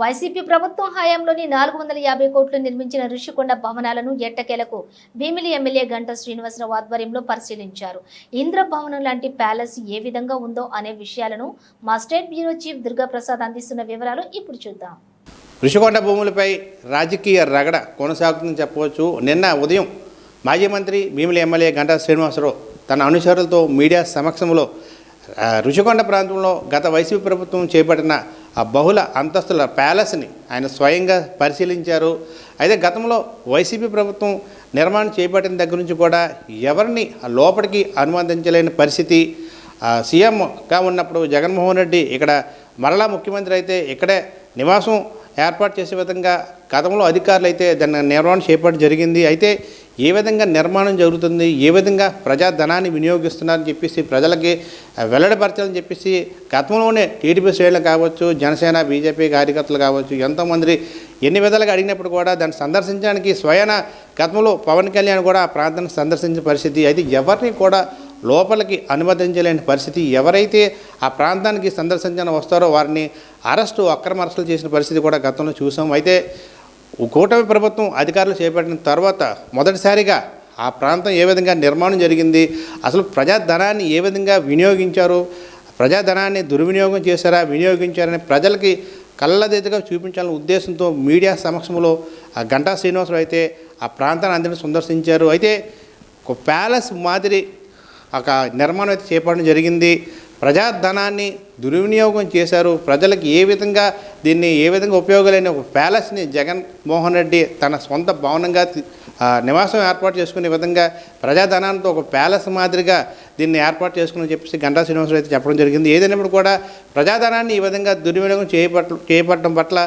YCP ప్రభుత్వం హయాంలోని నాలుగు వందల యాభై కోట్లు నిర్మించిన ఋషికొండ భవనాలను ఎట్టకేలకు భీమిలి ఎమ్మెల్యే గంటా శ్రీనివాసరావు ఆధ్వర్యంలో పరిశీలించారు. ఇంద్ర భవనం లాంటి ప్యాలెస్ ఏ విధంగా ఉందో అనే విషయాలను మా స్టేట్ బ్యూరో చీఫ్ దుర్గాప్రసాద్ అందిస్తున్న వివరాలు ఇప్పుడు చూద్దాం. ఋషికొండ భూములపై రాజకీయ రగడ కొనసాగుతుందని చెప్పవచ్చు. నిన్న ఉదయం మాజీ మంత్రి భీమిలి ఎమ్మెల్యే గంటా శ్రీనివాసరావు తన అనుచరులతో మీడియా సమక్షంలో ఋషికొండ ప్రాంతంలో గత వైసీపీ ప్రభుత్వం చేపట్టిన ఆ బహుళ అంతస్తుల ప్యాలెస్ని ఆయన స్వయంగా పరిశీలించారు. అయితే గతంలో వైసీపీ ప్రభుత్వం నిర్మాణం చేపట్టిన దగ్గర నుంచి కూడా ఎవరిని ఆ లోపలికి అనుమతించలేని పరిస్థితి. ఆ, సీఎంగా ఉన్నప్పుడు జగన్మోహన్ రెడ్డి ఇక్కడ మరలా ముఖ్యమంత్రి అయితే ఇక్కడే నివాసం ఏర్పాటు చేసే విధంగా గతంలో అధికారులు అయితే దాని నిర్మాణం చేపట్టి జరిగింది. అయితే ఏ విధంగా నిర్మాణం జరుగుతుంది? ఏ విధంగా ప్రజాధనాన్ని వినియోగిస్తున్నారని చెప్పేసి ప్రజలకి వెల్లడిపరచాలని చెప్పేసి గతంలోనే టీడీపీ శ్రేణులు కావచ్చు జనసేన బీజేపీ కార్యకర్తలు కావచ్చు ఎంతోమంది ఎన్ని విధాలుగా అడిగినప్పుడు కూడా దాన్ని సందర్శించడానికి స్వయన గతంలో పవన్ కళ్యాణ్ కూడా ఆ ప్రాంతాన్ని సందర్శించిన పరిస్థితి. అయితే ఎవరిని కూడా లోపలికి అనుమతించలేని పరిస్థితి. ఎవరైతే ఆ ప్రాంతానికి సందర్శించిన వస్తారో వారిని అరెస్టు అక్రమ అరెస్టులు చేసిన పరిస్థితి కూడా గతంలో చూసాం. అయితే కూటమి ప్రభుత్వం అధికారులు చేపట్టిన తర్వాత మొదటిసారిగా ఆ ప్రాంతం ఏ విధంగా నిర్మాణం జరిగింది అసలు ప్రజాధనాన్ని ఏ విధంగా వినియోగించారు ప్రజాధనాన్ని దుర్వినియోగం చేశారా వినియోగించారని ప్రజలకి కళ్ళదెదుగా చూపించాలనే ఉద్దేశంతో మీడియా సమక్షంలో ఆ గంటా శ్రీనివాసరావు అయితే ఆ ప్రాంతాన్ని అందరినీ సందర్శించారు. అయితే ఒక ప్యాలెస్ మాదిరి ఒక నిర్మాణం అయితే చేపట్టడం జరిగింది. ప్రజాధనాన్ని దుర్వినియోగం చేశారు. ప్రజలకు ఏ విధంగా దీన్ని ఏ విధంగా ఉపయోగాలైన ఒక ప్యాలెస్ని జగన్ మోహన్ రెడ్డి తన సొంత భవనంగా నివాసం ఏర్పాటు చేసుకునే విధంగా ప్రజాధనాంతో ఒక ప్యాలెస్ మాదిరిగా దీన్ని ఏర్పాటు చేసుకుని చెప్పేసి గంటా శ్రీనివాసరావు అయితే చెప్పడం జరిగింది. ఏదైనప్పుడు కూడా ప్రజాధనాన్ని ఈ విధంగా దుర్వినియోగం చేయబట్ట చేయబడటం పట్ల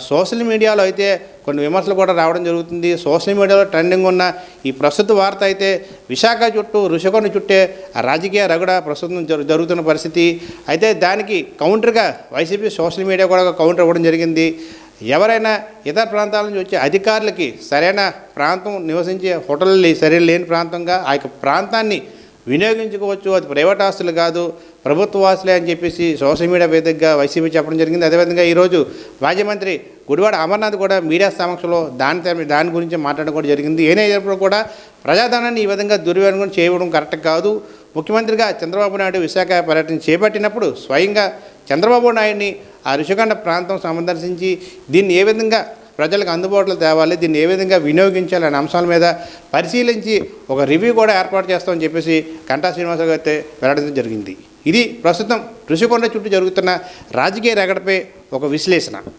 సోషల్ మీడియాలో అయితే కొన్ని విమర్శలు కూడా రావడం జరుగుతుంది. సోషల్ మీడియాలో ట్రెండింగ్ ఉన్న ఈ ప్రస్తుత వార్త అయితే విశాఖ చుట్టూ ఋషికొండ చుట్టే ఆ రాజకీయ రగడ ప్రస్తుతం జరు- జరుగుతున్న పరిస్థితి. అయితే దానికి కౌంటర్గా వైసీపీ సోషల్ మీడియా కూడా కౌంటర్ ఇవ్వడం జరిగింది. ఎవరైనా ఇతర ప్రాంతాల నుంచి వచ్చే అధికారులకి సరైన ప్రాంతం నివసించే హోటల్ సరైన లేని ప్రాంతంగా ఆ యొక్క ప్రాంతాన్ని వినియోగించుకోవచ్చు. అది ప్రైవేట్ ఆస్తులు కాదు. ప్రభుత్వ ఆస్తులే అని చెప్పేసి సోషల్ మీడియా వేదికగా వైసీపీ చెప్పడం జరిగింది. అదేవిధంగా ఈరోజు మాజీ మంత్రి గుడివాడ అమర్నాథ్ కూడా మీడియా సమక్షంలో దాని దాని గురించి మాట్లాడడం కూడా జరిగింది. ఏనైనప్పుడు కూడా ప్రజాధనాన్ని ఈ విధంగా దుర్వినియోగం చేయడం కరెక్ట్ కాదు. ముఖ్యమంత్రిగా చంద్రబాబు నాయుడు విశాఖ పర్యటన చేపట్టినప్పుడు స్వయంగా చంద్రబాబు నాయుడిని ఆ ఋషికొండ ప్రాంతం సందర్శించి దీన్ని ఏ విధంగా ప్రజలకు అందుబాటులో తేవాలి దీన్ని ఏ విధంగా వినియోగించాలనే అంశాల మీద పరిశీలించి ఒక రివ్యూ కూడా ఏర్పాటు చేస్తామని చెప్పేసి కంటా శ్రీనివాసరావు అయితే వెల్లడించడం జరిగింది. ఇది ప్రస్తుతం ఋషికొండ చుట్టూ జరుగుతున్న రాజకీయ రగడపై ఒక విశ్లేషణ.